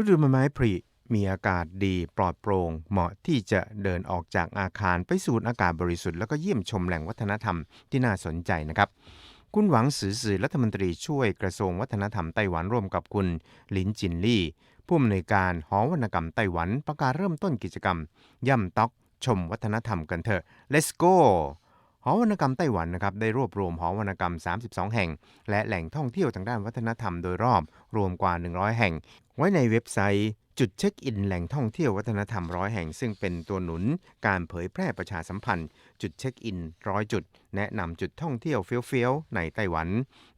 ฤดูใบไม้ผลิมีอากาศดีปลอดโปร่งเหมาะที่จะเดินออกจากอาคารไปสูดอากาศบริสุทธิ์แล้วก็เยี่ยมชมแหล่งวัฒนธรรมที่น่าสนใจนะครับ คุณหวังสือสื่อรัฐมนตรีช่วยกระทรวงวัฒนธรรมไต้หวันร่วมกับคุณหลินจินลี่ผู้อำนวยการหอวรรณกรรมไต้หวันประกาศเริ่มต้นกิจกรรม ย่ำต๊อกชมวัฒนธรรมกันเถอะ let's go หอวรรณกรรมไต้หวันนะครับได้รวบรวมหอวรรณกรรม 32 แห่ง และแหล่งท่องเที่ยวทางด้านวัฒนธรรมโดยรอบรวมกว่า 100 แห่ง ไว้ในเว็บไซต์ จุดเช็คอินแหล่งท่องเที่ยววัฒนธรรมร้อยแห่ง ซึ่งเป็นตัวหนุนการเผยแพร่ประชาสัมพันธ์ จุดเช็คอินร้อยจุด แนะนำจุดท่องเที่ยวเฟี้ยวๆในไต้หวัน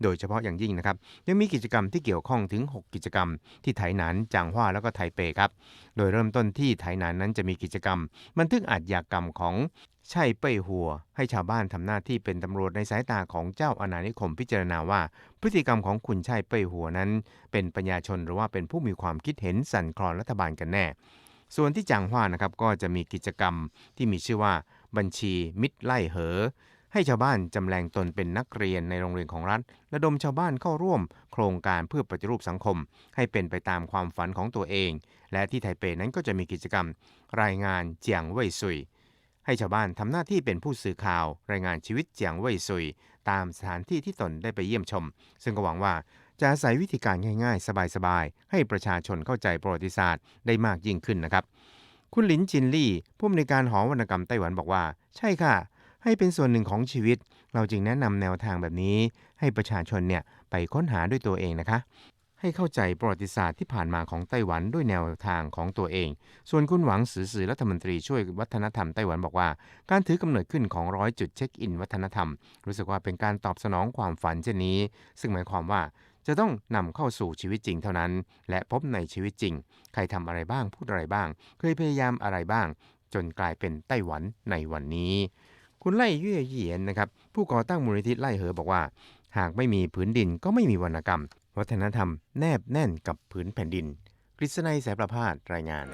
โดยเฉพาะอย่างยิ่งนะครับยังมีกิจกรรมที่เกี่ยวข้องถึง 6 กิจกรรม ที่ไถหนานจางฮวาแล้วก็ไทเปครับโดยเริ่มต้นที่ไถหนานนั้นจะมีกิจกรรม บันทึกอาชญากรรมของไช่เป้ยหัว ให้ชาวบ้านทำหน้าที่เป็นตำรวจในสายตาของเจ้าอาณานิคมพิจารณาว่า พฤติกรรมของคุณไช่เป้ยหัวนั้น เป็นปัญญาชนหรือว่าเป็นผู้มีีความคิดเห็นสั่นคลอนรัฐบาลกันแน่ ส่วนที่จางฮวานะครับก็จะมีกิจกรรมที่มีชื่อว่าบัญชีมิตรไล่เหอ ให้ชาวบ้านจำแรงตนเป็นนักเรียนในโรงเรียนของรัฐระดมชาวบ้านเข้าร่วม โครงการเพื่อปฏิรูปสังคม ให้เป็นไปตามความฝันของตัวเอง และที่ไทเปนั้นก็จะมีกิจกรรม รายงานเจียงเว่ยซุย ให้ชาวบ้านทำหน้าที่เป็นผู้สื่อข่าว รายงานชีวิตเจียงเว่ยซุย ตามสถานที่ที่ตนได้ไปเยี่ยมชม ซึ่งก็หวังว่าจะอาศัยวิธีการง่ายๆ สบายๆ ให้ประชาชนเข้าใจประวัติศาสตร์ได้มากยิ่งขึ้นนะครับ คุณหลินจินลี่ ผู้อำนวยการหอวรรณกรรมไต้หวันบอกว่า ใช่ค่ะ ให้เป็นส่วนหนึ่งของชีวิต เราจึงแนะนำแนวทางแบบนี้ ให้ประชาชนเนี่ยไปค้นหาด้วยตัวเองนะคะ ให้เข้าใจประวัติศาสตร์ที่ผ่านมาของไต้หวันด้วยแนวทางของตัวเอง ส่วนคุณหวังสือสื่อรัฐมนตรีช่วยวัฒนธรรมไต้หวันบอกว่า การถือกำเนิดขึ้นของร้อยจุดเช็คอินวัฒนธรรม รู้สึกว่าเป็นการตอบสนองความฝันเช่นนี้ ซึ่งหมายความว่าจะต้องนำเข้าสู่ชีวิตจริงเท่านั้น และพบในชีวิตจริง ใครทำอะไรบ้างพูดอะไรบ้าง เคยพยายามอะไรบ้าง จนกลายเป็นไต้หวันในวันนี้ คุณไล่เย่เหยียนนะครับผู้ก่อตั้งมูลนิธิไล่เหอบอกว่า หากไม่มีผืนดินก็ไม่มีวรรณกรรม วัฒนธรรมแนบแน่นกับผืนแผ่นดิน กฤษณัยสายประพาสรายงาน